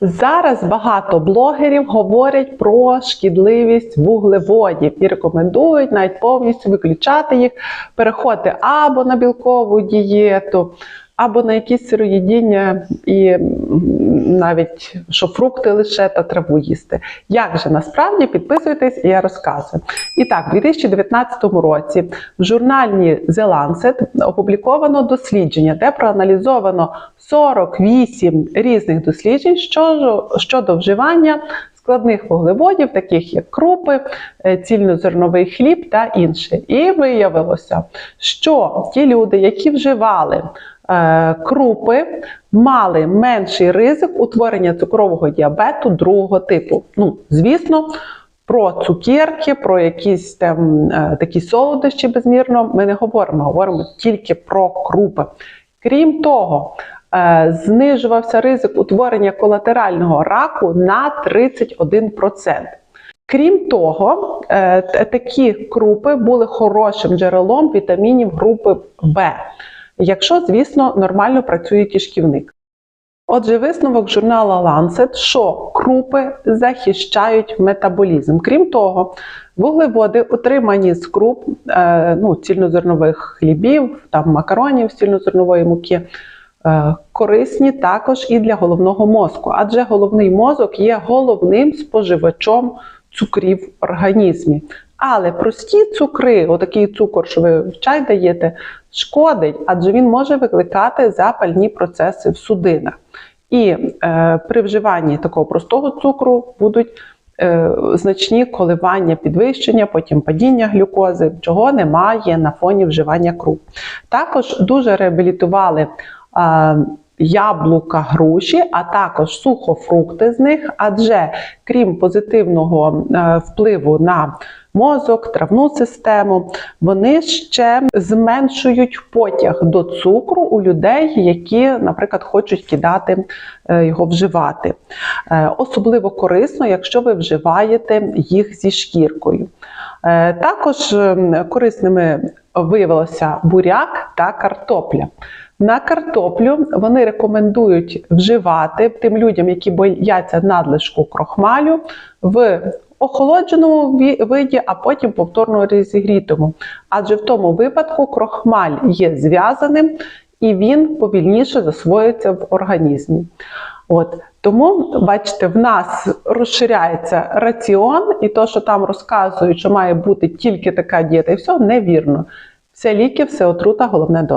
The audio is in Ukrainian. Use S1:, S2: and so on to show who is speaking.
S1: Зараз багато блогерів говорять про шкідливість вуглеводів і рекомендують навіть повністю виключати їх, переходити або на білкову дієту, або на якісь сироїдіння і навіть що фрукти лише та траву їсти. Як же насправді підписуйтесь, і я розказую. І так, у 2019 році в журналі The Lancet опубліковано дослідження, де проаналізовано 48 різних досліджень щодо, вживання складних вуглеводів, таких як крупи, е, цільнозерновий хліб та інше. І виявилося, що ті люди, які вживали крупи, мали менший ризик утворення цукрового діабету другого типу. Ну, звісно. Про цукерки, про якісь там е, такі солодощі безмірно ми не говоримо, говоримо тільки про крупи. Крім того, е, знижувався ризик утворення колатерального раку на 31%. Крім того, е, такі крупи були хорошим джерелом вітамінів групи В, якщо, звісно, нормально працює кишківник. Отже, висновок журналу Lancet, що крупи захищають метаболізм. Крім того, вуглеводи, отримані з круп, е, ну, цільнозернових хлібів, там макаронів цільнозернової муки, е, корисні також і для головного мозку, адже головний мозок є головним споживачом цукрів в організмі. Але прості цукри, отакий цукор, що ви в чай даєте, шкодить, адже він може викликати запальні процеси в судинах. І е, при вживанні такого простого цукру будуть е, значні коливання підвищення, потім падіння глюкози, чого немає на фоні вживання круп. Також дуже реабілітували е, яблука, груші, а також сухофрукти з них, адже крім позитивного е, впливу на мозок, травну систему, вони ще зменшують потяг до цукру у людей, які, наприклад, хочуть кидати е, його вживати. Е, Особливо корисно, якщо ви вживаєте їх зі шкіркою. Також ем, корисними виявилося буряк та картопля. На картоплю вони рекомендують вживати тим людям, які бояться надлишку крохмалю, в охолодженому виді, а потім повторно розігрітому. Адже в тому випадку крохмаль є зв'язаним і він повільніше засвоюється в організмі. От тому, бачите, в нас розширяється раціон, і то, що там розказують, що має бути тільки така дієта, і все невірно. Все ліки, все отрута, головне доза.